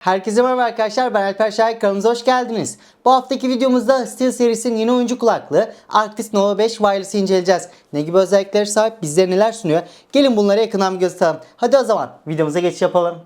Herkese merhaba arkadaşlar ben Alper Şahin kanalımıza hoş geldiniz. Bu haftaki videomuzda Steel serisinin yeni oyuncu kulaklığı Arctis Nova 5 Wireless'ı inceleyeceğiz. Ne gibi özellikleri sahip bizlere neler sunuyor? Gelin bunlara yakından bir göz atalım. Hadi o zaman videomuza geçiş yapalım.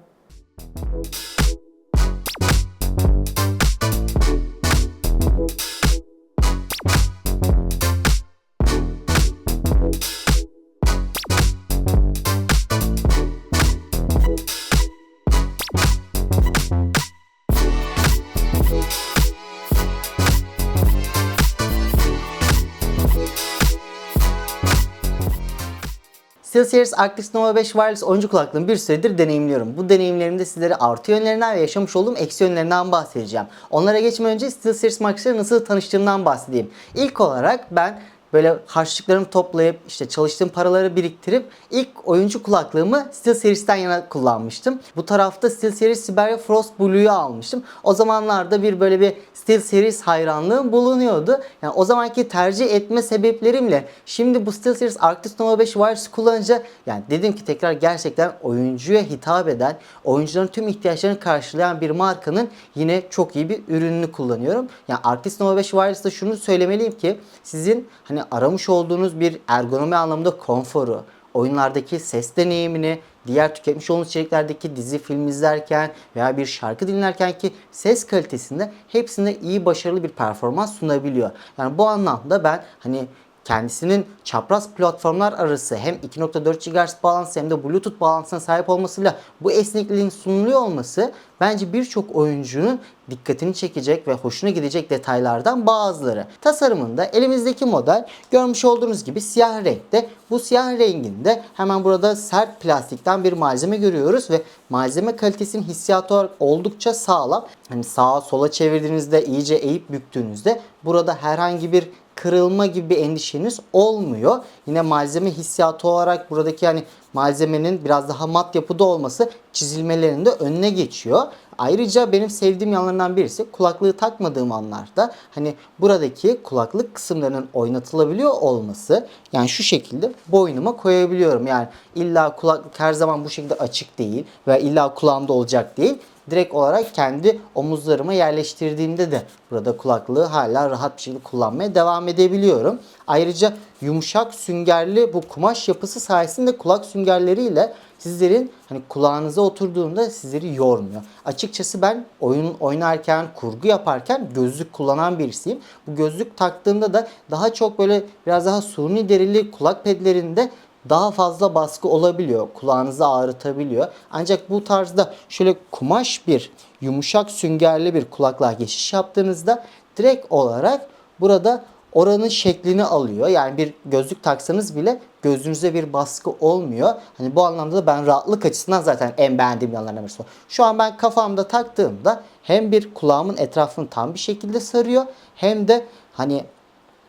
SteelSeries Arctis Nova 5 Wireless oyuncu kulaklığını bir süredir deneyimliyorum. Bu deneyimlerimde sizlere artı yönlerinden ve yaşamış olduğum eksi yönlerinden bahsedeceğim. Onlara geçmeden önce SteelSeries markasıyla nasıl tanıştığımdan bahsedeyim. İlk olarak ben böyle harçlıklarımı toplayıp işte çalıştığım paraları biriktirip ilk oyuncu kulaklığımı SteelSeries'ten yana kullanmıştım. Bu tarafta SteelSeries Siberia Frost Blue'yu almıştım. O zamanlarda bir böyle bir SteelSeries hayranlığım bulunuyordu. Yani o zamanki tercih etme sebeplerimle şimdi bu SteelSeries Arctis Nova 5 Wireless kullanınca yani dedim ki tekrar gerçekten oyuncuya hitap eden, oyuncuların tüm ihtiyaçlarını karşılayan bir markanın yine çok iyi bir ürününü kullanıyorum. Yani Arctis Nova 5 Wireless'ta şunu söylemeliyim ki sizin hani aramış olduğunuz bir ergonomi anlamında konforu, oyunlardaki ses deneyimini, diğer tüketmiş olduğunuz içeriklerdeki dizi film izlerken veya bir şarkı dinlerken ki ses kalitesinde hepsinde iyi başarılı bir performans sunabiliyor. Yani bu anlamda ben hani kendisinin çapraz platformlar arası hem 2.4 GHz bağlantısı hem de Bluetooth bağlantısına sahip olmasıyla bu esnekliğin sunuluyor olması bence birçok oyuncunun dikkatini çekecek ve hoşuna gidecek detaylardan bazıları. Tasarımında elimizdeki model görmüş olduğunuz gibi siyah renkte. Bu siyah renginde hemen burada sert plastikten bir malzeme görüyoruz ve malzeme kalitesinin hissiyatı olarak oldukça sağlam. Hani sağa sola çevirdiğinizde iyice eğip büktüğünüzde burada herhangi bir kırılma gibi bir endişeniz olmuyor. Yine malzeme hissiyatı olarak buradaki hani malzemenin biraz daha mat yapıda olması çizilmelerinin de önüne geçiyor. Ayrıca benim sevdiğim yanlarından birisi kulaklığı takmadığım anlarda hani buradaki kulaklık kısımlarının oynatılabiliyor olması. Yani şu şekilde boynuma koyabiliyorum. Yani illa kulaklık her zaman bu şekilde açık değil veya illa kulağımda olacak değil direkt olarak kendi omuzlarıma yerleştirdiğimde de burada kulaklığı hala rahat bir şekilde kullanmaya devam edebiliyorum. Ayrıca yumuşak süngerli bu kumaş yapısı sayesinde kulak süngerleriyle sizlerin hani kulağınıza oturduğunda sizleri yormuyor. Açıkçası ben oyun oynarken, kurgu yaparken gözlük kullanan birisiyim. Bu gözlük taktığımda da daha çok böyle biraz daha suni derili kulak pedlerinde daha fazla baskı olabiliyor. Kulağınızı ağrıtabiliyor. Ancak bu tarzda şöyle kumaş bir yumuşak süngerli bir kulaklığa geçiş yaptığınızda direkt olarak burada oranın şeklini alıyor. Yani bir gözlük taksanız bile gözünüze bir baskı olmuyor. Hani bu anlamda da ben rahatlık açısından zaten en beğendiğim yanlarından birisi. Şu an ben kafamda taktığımda hem bir kulağımın etrafını tam bir şekilde sarıyor hem de hani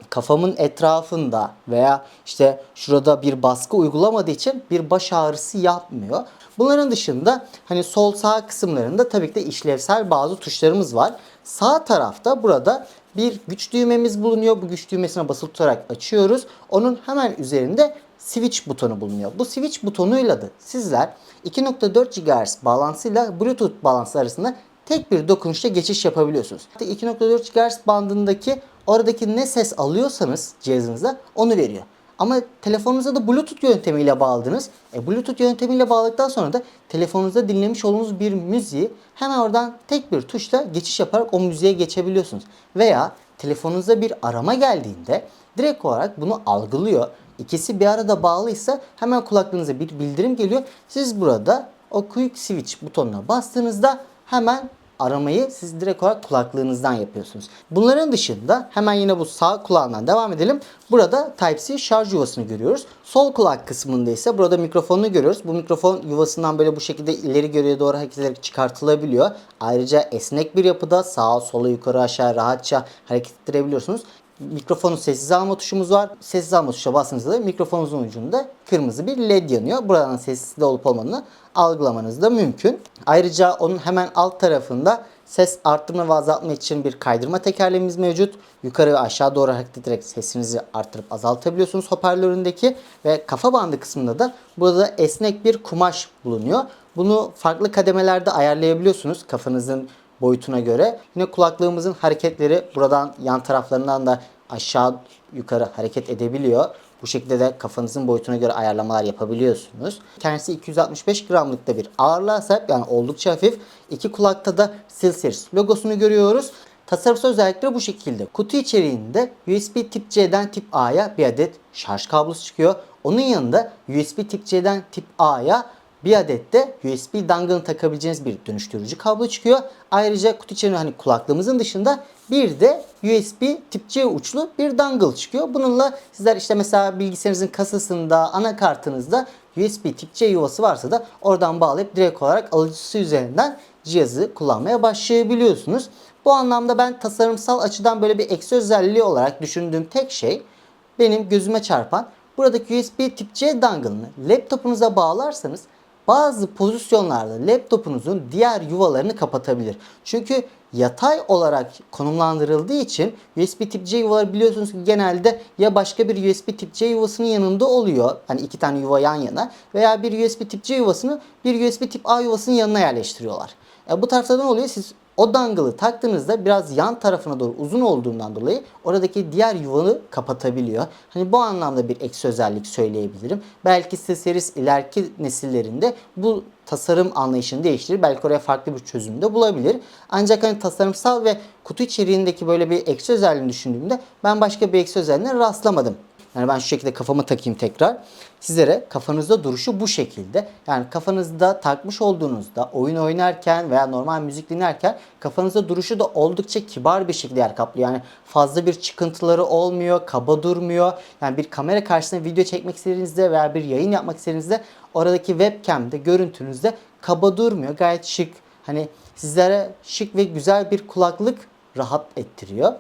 kafamın etrafında veya işte şurada bir baskı uygulamadığı için bir baş ağrısı yapmıyor. Bunların dışında hani sol sağ kısımlarında tabii ki de işlevsel bazı tuşlarımız var. Sağ tarafta burada bir güç düğmemiz bulunuyor. Bu güç düğmesine basılı tutarak açıyoruz. Onun hemen üzerinde switch butonu bulunuyor. Bu switch butonuyla da sizler 2.4 GHz bağlantısıyla Bluetooth bağlantısı arasında tek bir dokunuşla geçiş yapabiliyorsunuz. 2.4 GHz bandındaki oradaki ne ses alıyorsanız cihazınıza onu veriyor. Ama telefonunuza da Bluetooth yöntemiyle bağladınız. E, Bluetooth yöntemiyle bağladıktan sonra da telefonunuzda dinlemiş olduğunuz bir müziği hemen oradan tek bir tuşla geçiş yaparak o müziğe geçebiliyorsunuz. Veya telefonunuza bir arama geldiğinde direkt olarak bunu algılıyor. İkisi bir arada bağlıysa hemen kulaklığınıza bir bildirim geliyor. Siz burada o quick switch butonuna bastığınızda hemen aramayı siz direkt olarak kulaklığınızdan yapıyorsunuz. Bunların dışında hemen yine bu sağ kulağından devam edelim. Burada Type-C şarj yuvasını görüyoruz. Sol kulak kısmında ise burada mikrofonunu görüyoruz. Bu mikrofon yuvasından böyle bu şekilde ileri geriye doğru hareket ederek çıkartılabiliyor. Ayrıca esnek bir yapıda sağa sola yukarı aşağı rahatça hareket ettirebiliyorsunuz. Mikrofonun sessiz alma tuşumuz var. Sessiz alma tuşuna bastığınızda da mikrofonunuzun ucunda kırmızı bir led yanıyor. Buradan sessizde olup olmadığını algılamanız da mümkün. Ayrıca onun hemen alt tarafında ses arttırma ve azaltma için bir kaydırma tekerleğimiz mevcut. Yukarı ve aşağı doğru hareket ederek sesinizi arttırıp azaltabiliyorsunuz hoparlöründeki ve kafa bandı kısmında da burada esnek bir kumaş bulunuyor. Bunu farklı kademelerde ayarlayabiliyorsunuz kafanızın boyutuna göre. Yine kulaklığımızın hareketleri buradan yan taraflarından da aşağı yukarı hareket edebiliyor. Bu şekilde de kafanızın boyutuna göre ayarlamalar yapabiliyorsunuz. Kendisi 265 gramlıkta bir ağırlığa sahip yani oldukça hafif. İki kulakta da SteelSeries logosunu görüyoruz. Tasarımsal özellikleri bu şekilde. Kutu içeriğinde USB tip C'den tip A'ya bir adet şarj kablosu çıkıyor. Onun yanında USB tip C'den tip A'ya bir adet de USB dongle'ını takabileceğiniz bir dönüştürücü kablo çıkıyor. Ayrıca kutu içerisinde hani kulaklığımızın dışında bir de USB tip C uçlu bir dongle çıkıyor. Bununla sizler işte mesela bilgisayarınızın kasasında, anakartınızda USB tip C yuvası varsa da oradan bağlayıp direkt olarak alıcısı üzerinden cihazı kullanmaya başlayabiliyorsunuz. Bu anlamda ben tasarımsal açıdan böyle bir eksi özelliği olarak düşündüğüm tek şey benim gözüme çarpan buradaki USB tip C dongle'ını laptopunuza bağlarsanız bazı pozisyonlarda laptopunuzun diğer yuvalarını kapatabilir. Çünkü yatay olarak konumlandırıldığı için USB tip C yuvaları biliyorsunuz ki genelde ya başka bir USB tip C yuvasının yanında oluyor. Hani iki tane yuva yan yana veya bir USB tip C yuvasını bir USB tip A yuvasının yanına yerleştiriyorlar. E, bu tarafta ne oluyor? Siz o dongle'ı taktığınızda biraz yan tarafına doğru uzun olduğundan dolayı oradaki diğer yuvanı kapatabiliyor. Hani bu anlamda bir eksi özellik söyleyebilirim. Belki SteelSeries ileriki nesillerinde bu tasarım anlayışını değiştirir. Belki oraya farklı bir çözüm de bulabilir. Ancak hani tasarımsal ve kutu içeriğindeki böyle bir eksi özelliğini düşündüğümde ben başka bir eksi özelliğine rastlamadım. Yani ben şu şekilde kafamı takayım tekrar. Sizlere kafanızda duruşu bu şekilde. Yani kafanızda takmış olduğunuzda oyun oynarken veya normal müzik dinlerken kafanızda duruşu da oldukça kibar bir şekilde yer kaplıyor. Yani fazla bir çıkıntıları olmuyor, kaba durmuyor. Yani bir kamera karşısında video çekmek istediğinizde veya bir yayın yapmak istediğinizde oradaki webcam'de görüntünüzde kaba durmuyor. Gayet şık. Hani sizlere şık ve güzel bir kulaklık rahat ettiriyor.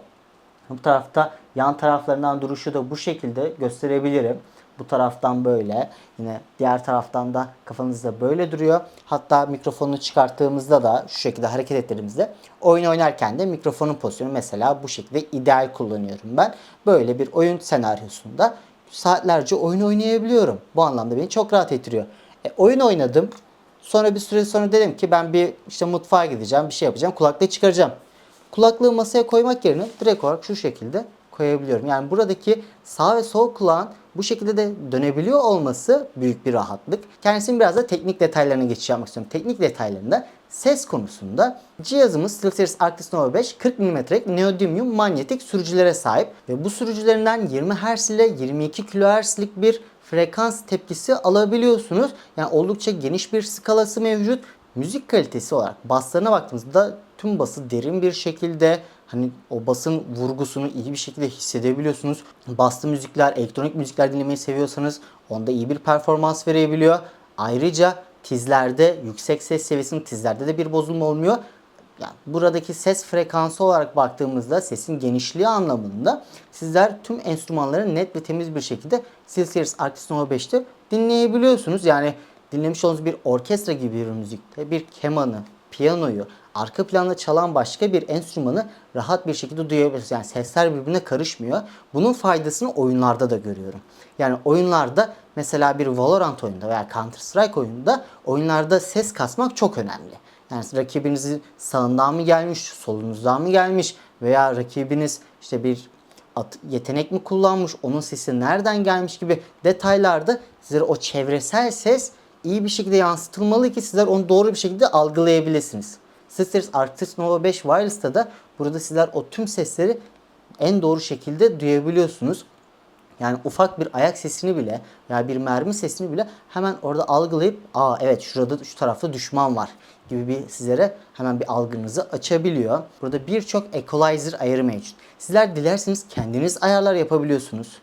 Bu tarafta yan taraflarından duruşu da bu şekilde gösterebilirim. Bu taraftan böyle. Yine diğer taraftan da kafanızda böyle duruyor. Hatta mikrofonunu çıkarttığımızda da şu şekilde hareket ettirdiğimizde oyun oynarken de mikrofonun pozisyonu mesela bu şekilde ideal kullanıyorum ben. Böyle bir oyun senaryosunda saatlerce oyun oynayabiliyorum. Bu anlamda beni çok rahat ettiriyor. E, oyun oynadım. Sonra bir süre sonra dedim ki ben bir işte mutfağa gideceğim, bir şey yapacağım, kulaklığı çıkaracağım. Kulaklığı masaya koymak yerine direkt olarak şu şekilde koyabiliyorum. Yani buradaki sağ ve sol kulağın bu şekilde de dönebiliyor olması büyük bir rahatlık. Kendisinin biraz da teknik detaylarına geçiş yapmak istiyorum. Teknik detaylarında ses konusunda cihazımız SteelSeries Arctis Nova 5 40 mm'lik neodymium manyetik sürücülere sahip ve bu sürücülerinden 20 Hz ile 22 kHz'lik bir frekans tepkisi alabiliyorsunuz. Yani oldukça geniş bir skalası mevcut. Müzik kalitesi olarak baslarına baktığımızda tüm bası derin bir şekilde hani o basın vurgusunu iyi bir şekilde hissedebiliyorsunuz. Baslı müzikler, elektronik müzikler dinlemeyi seviyorsanız onda iyi bir performans verebiliyor. Ayrıca tizlerde yüksek ses seviyesinin tizlerde de bir bozulma olmuyor. Yani buradaki ses frekansı olarak baktığımızda sesin genişliği anlamında sizler tüm enstrümanları net ve temiz bir şekilde SteelSeries Arctis Nova 5'te dinleyebiliyorsunuz. Yani dinlemiş olduğunuz bir orkestra gibi bir müzikte bir kemanı, piyanoyu, arka planda çalan başka bir enstrümanı rahat bir şekilde duyabilirsiniz. Yani sesler birbirine karışmıyor. Bunun faydasını oyunlarda da görüyorum. Yani oyunlarda mesela bir Valorant oyununda veya Counter Strike oyununda oyunlarda ses kasmak çok önemli. Yani rakibinizin sağından mı gelmiş, solunuzdan mı gelmiş veya rakibiniz işte bir at- yetenek mi kullanmış, onun sesi nereden gelmiş gibi detaylarda sizlere o çevresel ses iyi bir şekilde yansıtılmalı ki sizler onu doğru bir şekilde algılayabilirsiniz. SteelSeries Arctis Nova 5 Wireless'ta da burada sizler o tüm sesleri en doğru şekilde duyabiliyorsunuz. Yani ufak bir ayak sesini bile veya bir mermi sesini bile hemen orada algılayıp aa evet şurada şu tarafta düşman var gibi bir sizlere hemen bir algınızı açabiliyor. Burada birçok equalizer ayarı mevcut. Sizler dilerseniz kendiniz ayarlar yapabiliyorsunuz.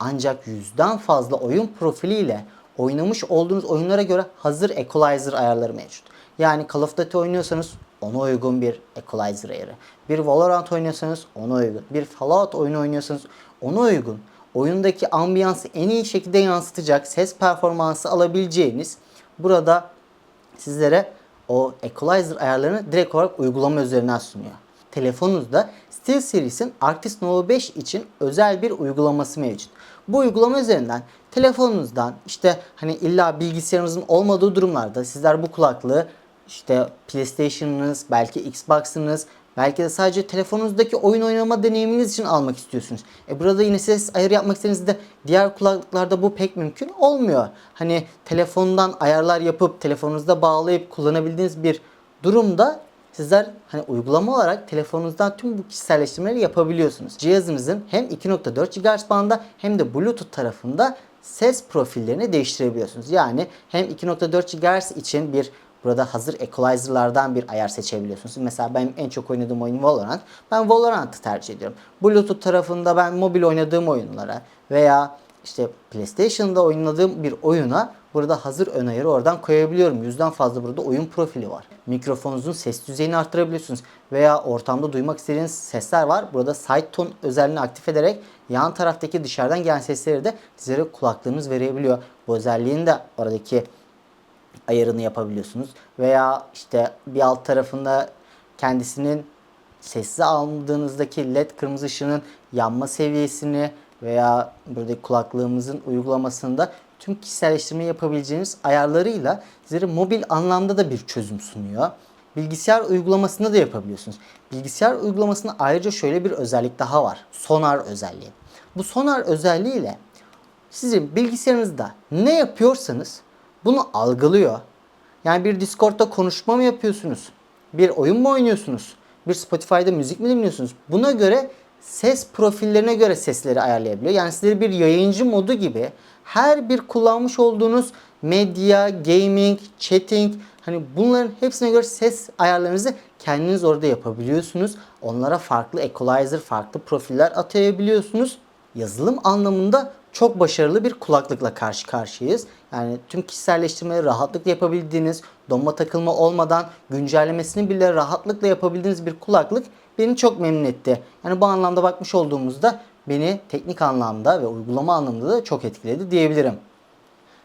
Ancak yüzden fazla oyun profiliyle oynamış olduğunuz oyunlara göre hazır equalizer ayarları mevcut. Yani Call of Duty oynuyorsanız ona uygun bir equalizer ayarı. Bir Valorant oynuyorsanız ona uygun. Bir Fallout oyunu oynuyorsanız ona uygun. Oyundaki ambiyansı en iyi şekilde yansıtacak ses performansı alabileceğiniz burada sizlere o equalizer ayarlarını direkt olarak uygulama üzerinden sunuyor. Telefonunuzda SteelSeries'in Arctis Nova 5 için özel bir uygulaması mevcut. Bu uygulama üzerinden telefonunuzdan işte hani illa bilgisayarınızın olmadığı durumlarda sizler bu kulaklığı işte PlayStation'ınız, belki Xbox'ınız, belki de sadece telefonunuzdaki oyun oynama deneyiminiz için almak istiyorsunuz. E burada yine ses ayarı yapmak istediğinizde diğer kulaklıklarda bu pek mümkün olmuyor. Hani telefondan ayarlar yapıp telefonunuzda bağlayıp kullanabildiğiniz bir durumda sizler hani uygulama olarak telefonunuzdan tüm bu kişiselleştirmeleri yapabiliyorsunuz. Cihazınızın hem 2.4 GHz bandında hem de Bluetooth tarafında ses profillerini değiştirebiliyorsunuz. Yani hem 2.4 GHz için bir burada hazır equalizer'lardan bir ayar seçebiliyorsunuz. Mesela benim en çok oynadığım oyun Valorant. Ben Valorant'ı tercih ediyorum. Bluetooth tarafında ben mobil oynadığım oyunlara veya işte PlayStation'da oynadığım bir oyuna burada hazır ön ayarı oradan koyabiliyorum. Yüzden fazla burada oyun profili var. Mikrofonunuzun ses düzeyini arttırabiliyorsunuz. Veya ortamda duymak istediğiniz sesler var. Burada side tone özelliğini aktif ederek yan taraftaki dışarıdan gelen sesleri de sizlere kulaklığınız verebiliyor. Bu özelliğin de oradaki ayarını yapabiliyorsunuz. Veya işte bir alt tarafında kendisinin sessize aldığınızdaki led kırmızı ışığının yanma seviyesini veya buradaki kulaklığımızın uygulamasında tüm kişiselleştirme yapabileceğiniz ayarlarıyla sizlere mobil anlamda da bir çözüm sunuyor. Bilgisayar uygulamasında da yapabiliyorsunuz. Bilgisayar uygulamasında ayrıca şöyle bir özellik daha var. Sonar özelliği. Bu sonar özelliğiyle sizin bilgisayarınızda ne yapıyorsanız bunu algılıyor. Yani bir Discord'da konuşma mı yapıyorsunuz? Bir oyun mu oynuyorsunuz? Bir Spotify'da müzik mi dinliyorsunuz? Buna göre ses profillerine göre sesleri ayarlayabiliyor. Yani sizleri bir yayıncı modu gibi her bir kullanmış olduğunuz medya, gaming, chatting hani bunların hepsine göre ses ayarlarınızı kendiniz orada yapabiliyorsunuz. Onlara farklı equalizer, farklı profiller atayabiliyorsunuz. Yazılım anlamında çok başarılı bir kulaklıkla karşı karşıyayız. Yani tüm kişiselleştirmeleri rahatlıkla yapabildiğiniz, donma takılma olmadan güncellemesini bile rahatlıkla yapabildiğiniz bir kulaklık beni çok memnun etti. Yani bu anlamda bakmış olduğumuzda beni teknik anlamda ve uygulama anlamında da çok etkiledi diyebilirim.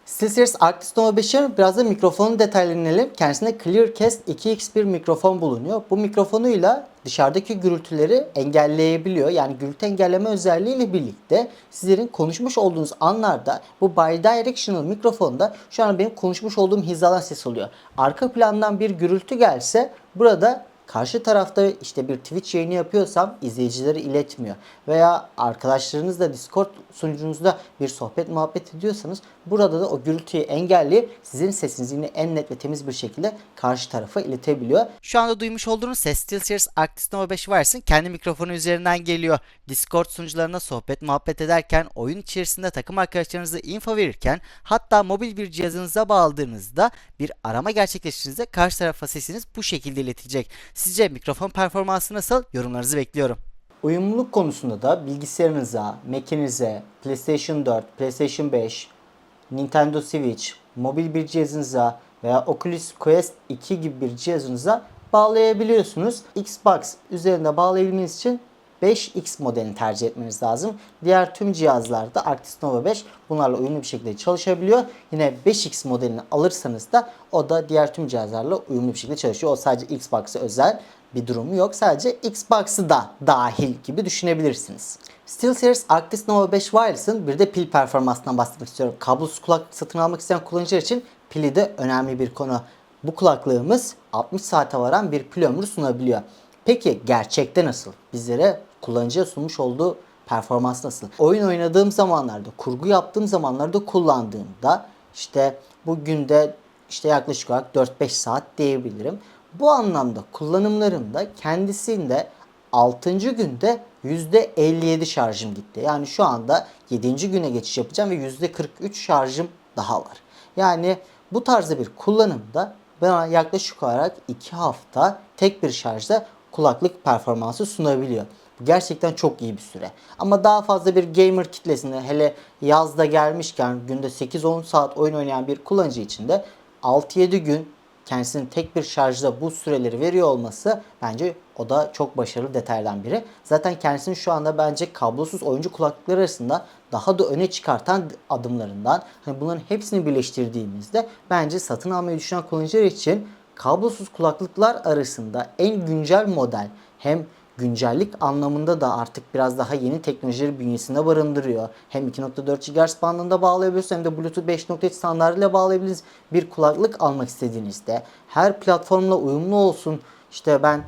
SteelSeries Arctis Nova 5'in biraz da mikrofonun detaylarına inelim. Kendisinde ClearCast 2x bir mikrofon bulunuyor. Bu mikrofonuyla dışarıdaki gürültüleri engelleyebiliyor. Yani gürültü engelleme özelliğiyle birlikte sizlerin konuşmuş olduğunuz anlarda bu bidirectional mikrofonda şu an benim konuşmuş olduğum hizadan ses oluyor. Arka plandan bir gürültü gelse burada Karşı tarafta işte bir Twitch yayını yapıyorsam izleyicileri iletmiyor. Veya arkadaşlarınızla Discord sunucunuzda bir sohbet muhabbet ediyorsanız burada da o gürültüyü engelleyip sizin sesinizi yine en net ve temiz bir şekilde karşı tarafa iletebiliyor. Şu anda duymuş olduğunuz ses SteelSeries Arctis Nova 5 varsın kendi mikrofonu üzerinden geliyor. Discord sunucularına sohbet muhabbet ederken, oyun içerisinde takım arkadaşlarınıza info verirken, hatta mobil bir cihazınıza bağladığınızda bir arama gerçekleştirdiğinizde karşı tarafa sesiniz bu şekilde iletilecek. Sizce mikrofon performansı nasıl? Yorumlarınızı bekliyorum. Uyumluluk konusunda da bilgisayarınıza, Mac'inize, PlayStation 4, PlayStation 5, Nintendo Switch, mobil bir cihazınıza veya Oculus Quest 2 gibi bir cihazınıza bağlayabiliyorsunuz. Xbox üzerinde bağlayabilmeniz için 5X modelini tercih etmeniz lazım. Diğer tüm cihazlarda Arctis Nova 5 bunlarla uyumlu bir şekilde çalışabiliyor. Yine 5X modelini alırsanız da o da diğer tüm cihazlarla uyumlu bir şekilde çalışıyor. O sadece Xbox'a özel bir durumu yok. Sadece Xbox'ı da dahil gibi düşünebilirsiniz. SteelSeries Arctis Nova 5 Wireless'ın bir de pil performansından bahsetmek istiyorum. Kablosuz kulaklık satın almak isteyen kullanıcılar için pili de önemli bir konu. Bu kulaklığımız 60 saate varan bir pil ömrü sunabiliyor. Peki gerçekte nasıl? Bizlere kullanıcıya sunmuş olduğu performans nasıl? Oyun oynadığım zamanlarda, kurgu yaptığım zamanlarda kullandığımda işte bu günde işte yaklaşık olarak 4-5 saat diyebilirim. Bu anlamda kullanımlarımda kendisinde 6. günde %57 şarjım gitti. Yani şu anda 7. güne geçiş yapacağım ve %43 şarjım daha var. Yani bu tarzda bir kullanımda bana yaklaşık olarak 2 hafta tek bir şarjda kulaklık performansı sunabiliyor. Gerçekten çok iyi bir süre. Ama daha fazla bir gamer kitlesinde hele yazda gelmişken günde 8-10 saat oyun oynayan bir kullanıcı için de 6-7 gün kendisinin tek bir şarjda bu süreleri veriyor olması bence o da çok başarılı detaylardan biri. Zaten kendisini şu anda bence kablosuz oyuncu kulaklıkları arasında daha da öne çıkartan adımlarından. Hani bunların hepsini birleştirdiğimizde bence satın almayı düşünen kullanıcılar için kablosuz kulaklıklar arasında en güncel model hem güncellik anlamında da artık biraz daha yeni teknolojileri bünyesinde barındırıyor. Hem 2.4 GHz bandında bağlayabiliyorsunuz hem de Bluetooth 5.3 standartıyla bağlayabilirsiniz. Bir kulaklık almak istediğinizde her platformla uyumlu olsun. İşte ben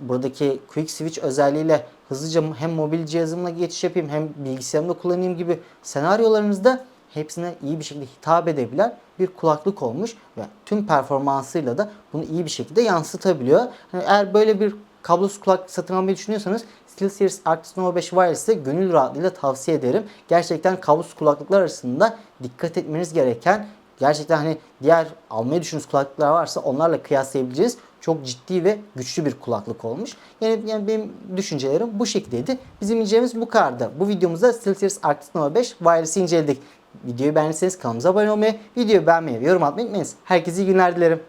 buradaki Quick Switch özelliğiyle hızlıca hem mobil cihazımla geçiş yapayım hem bilgisayarımda kullanayım gibi senaryolarınızda hepsine iyi bir şekilde hitap edebilen bir kulaklık olmuş ve tüm performansıyla da bunu iyi bir şekilde yansıtabiliyor. Yani eğer böyle bir kablosuz kulaklık satın almayı düşünüyorsanız SteelSeries Arctis Nova 5 Wireless'ı gönül rahatlığıyla tavsiye ederim. Gerçekten kablosuz kulaklıklar arasında dikkat etmeniz gereken gerçekten hani diğer almayı düşündüğünüz kulaklıklar varsa onlarla kıyaslayabileceğiniz çok ciddi ve güçlü bir kulaklık olmuş. Yani, yani benim düşüncelerim bu şekildeydi. Bizim incelememiz bu kadardı. Bu videomuzda SteelSeries Arctis Nova 5 Wireless'ı inceledik. Videoyu beğendiyseniz kanalımıza abone olmayı, videoyu beğenmeyi ve yorum atmayı unutmayınız. Herkese iyi günler dilerim.